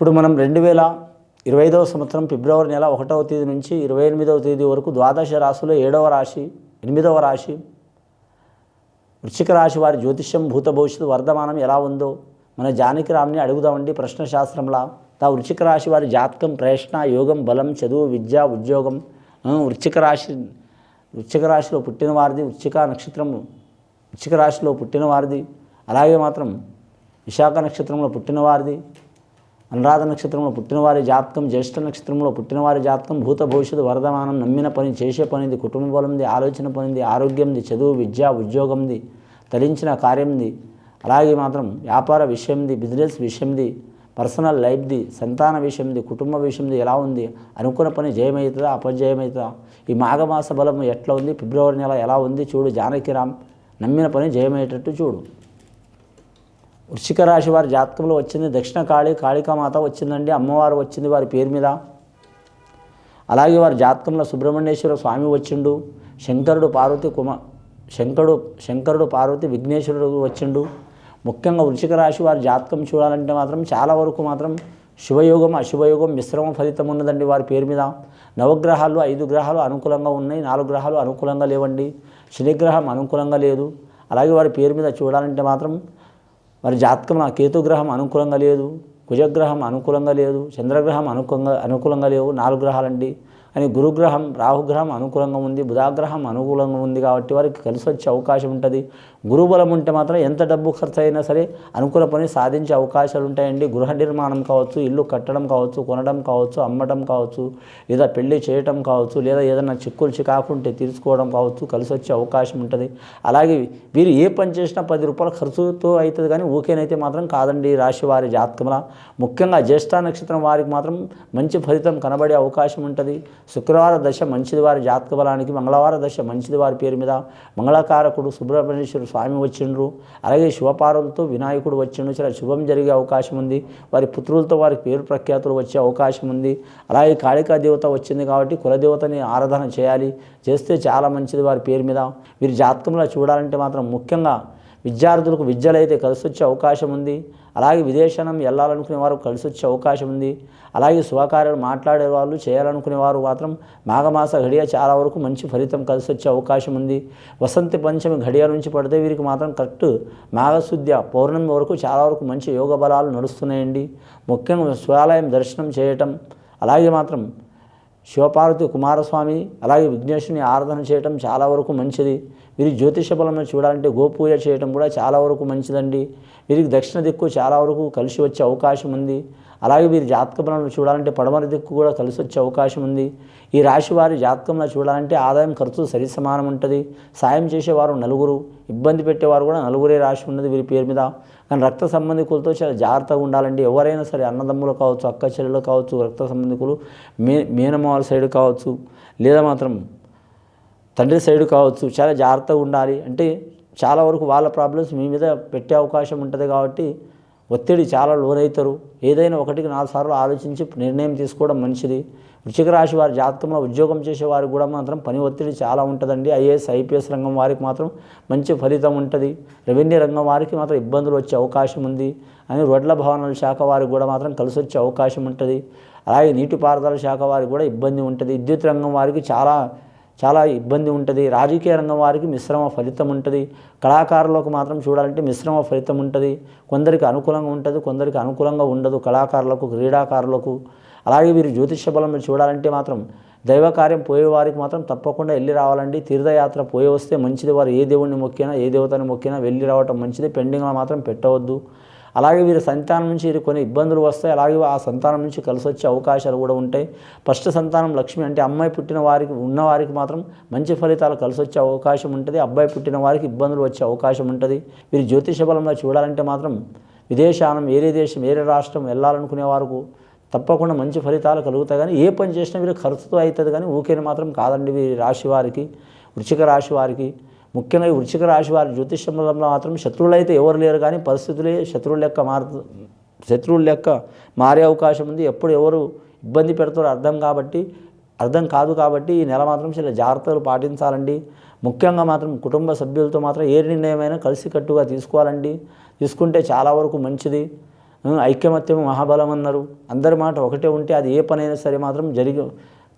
ఇప్పుడు మనం రెండు వేల ఇరవై ఐదవ సంవత్సరం ఫిబ్రవరి నెల ఒకటవ తేదీ నుంచి ఇరవై ఎనిమిదవ తేదీ వరకు ద్వాదశ రాశిలో ఏడవ రాశి ఎనిమిదవ రాశి వృశ్చిక రాశి వారి జ్యోతిష్యం భూత భవిష్యత్తు వర్ధమానం ఎలా ఉందో మన జానకి రామ్ని అడుగుదామండి ప్రశ్న శాస్త్రంలా. తా వృశ్చిక రాశి వారి జాతకం ప్రేషణ యోగం బలం చదువు విద్య ఉద్యోగం వృశ్చిక రాశి వృశ్చిక రాశిలో పుట్టిన వారిది వృశ్చిక నక్షత్రం వృశ్చిక రాశిలో పుట్టిన వారిది అలాగే మాత్రం విశాఖ నక్షత్రంలో పుట్టిన వారిది అనురాధ నక్షత్రంలో పుట్టినవారి జాతకం జ్యేష్ఠ నక్షత్రంలో పుట్టినవారి జాతకం భూత భవిష్యత్తు వరదమానం నమ్మిన పని చేసే పనిది కుటుంబ బలంది ఆలోచన పనిది ఆరోగ్యంది చదువు విద్య ఉద్యోగంది తలించిన కార్యంది అలాగే మాత్రం వ్యాపార విషయంది బిజినెస్ విషయంది పర్సనల్ లైఫ్ది సంతాన విషయంది కుటుంబ విషయంది ఎలా ఉంది అనుకున్న పని జయమవుతుందా అపజయమవుతుందా ఈ మాఘమాస బలం ఎట్లా ఉంది ఫిబ్రవరి నెల ఎలా ఉంది చూడు జానకిరామ్ నమ్మిన పని జయమయ్యేటట్టు చూడు. వృశ్చిక రాశి వారి జాతకంలో వచ్చింది దక్షిణ కాళి కాళికామాత వచ్చిందండి అమ్మవారు వచ్చింది వారి పేరు మీద. అలాగే వారి జాతకంలో సుబ్రహ్మణ్యేశ్వర స్వామి వచ్చిండు శంకరుడు పార్వతి కుమ శంకరుడు శంకరుడు పార్వతి విఘ్నేశ్వరుడు వచ్చిండు. ముఖ్యంగా వృషిక రాశి వారి జాతకం చూడాలంటే మాత్రం చాలా వరకు మాత్రం శుభయోగం అశుభయోగం మిశ్రమ ఫలితం ఉన్నదండి వారి పేరు మీద. నవగ్రహాలు ఐదు గ్రహాలు అనుకూలంగా ఉన్నాయి నాలుగు గ్రహాలు అనుకూలంగా లేవండి. శనిగ్రహం అనుకూలంగా లేదు. అలాగే వారి పేరు మీద చూడాలంటే మాత్రం వారి జాతకం కేతుగ్రహం అనుకూలంగా లేదు కుజగ్రహం అనుకూలంగా లేదు చంద్రగ్రహం అనుకూలంగా అనుకూలంగా లేవు నాలుగు గ్రహాలండి. అని గురుగ్రహం రాహుగ్రహం అనుకూలంగా ఉంది బుధాగ్రహం అనుకూలంగా ఉంది కాబట్టి వారికి కలిసి వచ్చే అవకాశం ఉంటుంది. గురుబలం ఉంటే మాత్రం ఎంత డబ్బు ఖర్చు అయినా సరే అనుకూల పని సాధించే అవకాశాలు ఉంటాయండి. గృహ నిర్మాణం కావచ్చు ఇల్లు కట్టడం కావచ్చు కొనడం కావచ్చు అమ్మడం కావచ్చు లేదా పెళ్ళి చేయటం కావచ్చు లేదా ఏదైనా చిక్కులు చికాకుంటే తీర్చుకోవడం కావచ్చు కలిసి వచ్చే అవకాశం ఉంటుంది. అలాగే వీరు ఏ పని చేసినా పది రూపాయల ఖర్చుతో అవుతుంది కానీ ఊకేనైతే మాత్రం కాదండి. రాశి వారి జాతకంలో ముఖ్యంగా జ్యేష్ఠ నక్షత్రం వారికి మాత్రం మంచి ఫలితం కనబడే అవకాశం ఉంటుంది. శుక్రవార దశ మంచిది వారి జాతక బలానికి మంగళవార దశ మంచిది వారి పేరు మీద మంగళకారకుడు సుబ్రహ్మణ్యేశ్వర స్వామి వచ్చిండ్రు. అలాగే శివపారులతో వినాయకుడు వచ్చిండు చాలా శుభం జరిగే అవకాశం ఉంది. వారి పుత్రులతో వారికి పేరు ప్రఖ్యాతులు వచ్చే అవకాశం ఉంది. అలాగే కాళికా దేవత వచ్చింది కాబట్టి కులదేవతని ఆరాధన చేయాలి. చేస్తే చాలా మంచిది వారి పేరు మీద. వీరి జాతకంలో చూడాలంటే మాత్రం ముఖ్యంగా విద్యార్థులకు విద్యలు అయితే కలిసి వచ్చే అవకాశం ఉంది. అలాగే విదేశనం వెళ్ళాలనుకునే వారు కలిసి వచ్చే అవకాశం ఉంది. అలాగే శుభకార్యాలు మాట్లాడే వాళ్ళు చేయాలనుకునే వారు మాత్రం మాఘమాస ఘడియ చాలా వరకు మంచి ఫలితం కలిసి వచ్చే అవకాశం ఉంది. వసంత పంచమి ఘడియ నుంచి పడితే వీరికి మాత్రం కరెక్ట్ మాఘశుద్ధ్య పౌర్ణమి వరకు చాలా వరకు మంచి యోగ బలాలు నడుస్తున్నాయండి. ముఖ్యంగా శివాలయం దర్శనం చేయటం అలాగే మాత్రం శివపార్వతి కుమారస్వామి అలాగే విఘ్నేశుని ఆరాధన చేయటం చాలా వరకు మంచిది. వీరి జ్యోతిష బలమే చూడాలంటే గోపూజ చేయటం కూడా చాలా వరకు మంచిదండి. వీరికి దక్షిణ దిక్కు చాలా వరకు కలిసి వచ్చే అవకాశం ఉంది. అలాగే వీరి జాతక బలంలో చూడాలంటే పడమర దిక్కు కూడా కలిసి వచ్చే అవకాశం ఉంది. ఈ రాశి వారి జాతకంలో చూడాలంటే ఆదాయం ఖర్చు సరి సమానం ఉంటుంది. సాయం చేసేవారు నలుగురు ఇబ్బంది పెట్టేవారు కూడా నలుగురే రాశి ఉన్నది వీరి పేరు మీద. కానీ రక్త సంబంధికులతో చాలా జాగ్రత్తగా ఉండాలండి. ఎవరైనా సరే అన్నదమ్ములు కావచ్చు అక్క చెల్లెలు కావచ్చు రక్త సంబంధికులు మే మేనమాల సైడ్ కావచ్చు లేదా మాత్రం తండ్రి సైడ్ కావచ్చు చాలా జాగ్రత్తగా ఉండాలి. అంటే చాలా వరకు వాళ్ళ ప్రాబ్లమ్స్ మీ మీద పెట్టే అవకాశం ఉంటుంది కాబట్టి ఒత్తిడి చాలా లోనవుతారు ఏదైనా ఒకటికి నాలుగు సార్లు ఆలోచించి నిర్ణయం తీసుకోవడం మంచిది. వృషిక రాశి వారి జాతకంలో ఉద్యోగం చేసే వారికి కూడా మాత్రం పని ఒత్తిడి చాలా ఉంటుందండి. ఐఏఎస్ ఐపీఎస్ రంగం వారికి మాత్రం మంచి ఫలితం ఉంటుంది. రెవెన్యూ రంగం వారికి మాత్రం ఇబ్బందులు వచ్చే అవకాశం ఉంది. అని రోడ్ల భవనాల శాఖ వారికి కూడా మాత్రం కలిసి వచ్చే అవకాశం ఉంటుంది. అలాగే నీటిపారుదల శాఖ వారికి కూడా ఇబ్బంది ఉంటుంది. విద్యుత్ రంగం వారికి చాలా చాలా ఇబ్బంది ఉంటుంది. రాజకీయ రంగం వారికి మిశ్రమ ఫలితం ఉంటుంది. కళాకారులకు మాత్రం చూడాలంటే మిశ్రమ ఫలితం ఉంటుంది. కొందరికి అనుకూలంగా ఉంటుంది కొందరికి అనుకూలంగా ఉండదు. కళాకారులకు క్రీడాకారులకు. అలాగే వీరు జ్యోతిష బలం చూడాలంటే మాత్రం దైవ కార్యం పోయే వారికి మాత్రం తప్పకుండా వెళ్ళి రావాలండి. తీర్థయాత్ర పోయి వస్తే మంచిది. వారు ఏ దేవుడిని మొక్కినా ఏ దేవతని మొక్కినా వెళ్ళి రావటం మంచిది. పెండింగ్లో మాత్రం పెట్టవద్దు. అలాగే వీరి సంతానం నుంచి వీరికి కొన్ని ఇబ్బందులు వస్తాయి. అలాగే ఆ సంతానం నుంచి కలిసి వచ్చే అవకాశాలు కూడా ఉంటాయి. ఫస్ట్ సంతానం లక్ష్మి అంటే అమ్మాయి పుట్టిన వారికి ఉన్న వారికి మాత్రం మంచి ఫలితాలు కలిసి వచ్చే అవకాశం ఉంటుంది. అబ్బాయి పుట్టిన వారికి ఇబ్బందులు వచ్చే అవకాశం ఉంటుంది. వీరి జ్యోతిష బలంలో చూడాలంటే మాత్రం విదేశానం వేరే దేశం వేరే రాష్ట్రం వెళ్ళాలనుకునే వారికి తప్పకుండా మంచి ఫలితాలు కలుగుతాయి. కానీ ఏ పని చేసినా వీరు ఖర్చుతో అవుతుంది. కానీ ఊకేని మాత్రం కాదండి. వీరి రాశి వారికి వృచ్చిక రాశి వారికి ముఖ్యంగా వృశ్చిక రాశి వారి జ్యోతిషంలో మాత్రం శత్రువులు అయితే ఎవరు లేరు కానీ పరిస్థితులే శత్రువుల లెక్క మారు శత్రువుల లెక్క మారే అవకాశం ఉంది. ఎప్పుడు ఎవరు ఇబ్బంది పెడతారో అర్థం కాబట్టి అర్థం కాదు కాబట్టి ఈ నెల మాత్రం చాలా జాగ్రత్తలు పాటించాలండి. ముఖ్యంగా మాత్రం కుటుంబ సభ్యులతో మాత్రం ఏ నిర్ణయమైనా కలిసికట్టుగా తీసుకోవాలండి. తీసుకుంటే చాలా వరకు మంచిది. ఐక్యమత్యం మహాబలం అన్నారు. అందరి మాట ఒకటే ఉంటే అది ఏ పనైనా సరే మాత్రం జరిగి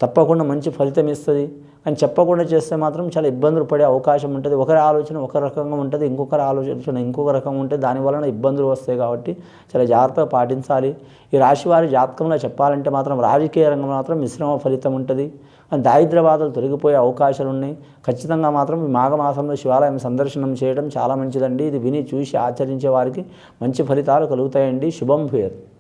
తప్పకుండా మంచి ఫలితం ఇస్తుంది. అని చెప్పకుండా చేస్తే మాత్రం చాలా ఇబ్బందులు పడే అవకాశం ఉంటుంది. ఒకరి ఆలోచన ఒక రకంగా ఉంటుంది ఇంకొకరి ఆలోచన ఇంకొక రకంగా ఉంటుంది. దాని వలన ఇబ్బందులు వస్తాయి కాబట్టి చాలా జాగ్రత్తగా పాటించాలి. ఈ రాశి వారి జాతకంలో చెప్పాలంటే మాత్రం రాజకీయ రంగం మాత్రం మిశ్రమ ఫలితం ఉంటుంది. కానీ దారిద్ర్య బాధలు తొలగిపోయే అవకాశాలు ఉన్నాయి. ఖచ్చితంగా మాత్రం ఈ మాఘమాసంలో శివాలయం సందర్శనం చేయడం చాలా మంచిదండి. ఇది విని చూసి ఆచరించే వారికి మంచి ఫలితాలు కలుగుతాయండి. శుభం భూయత్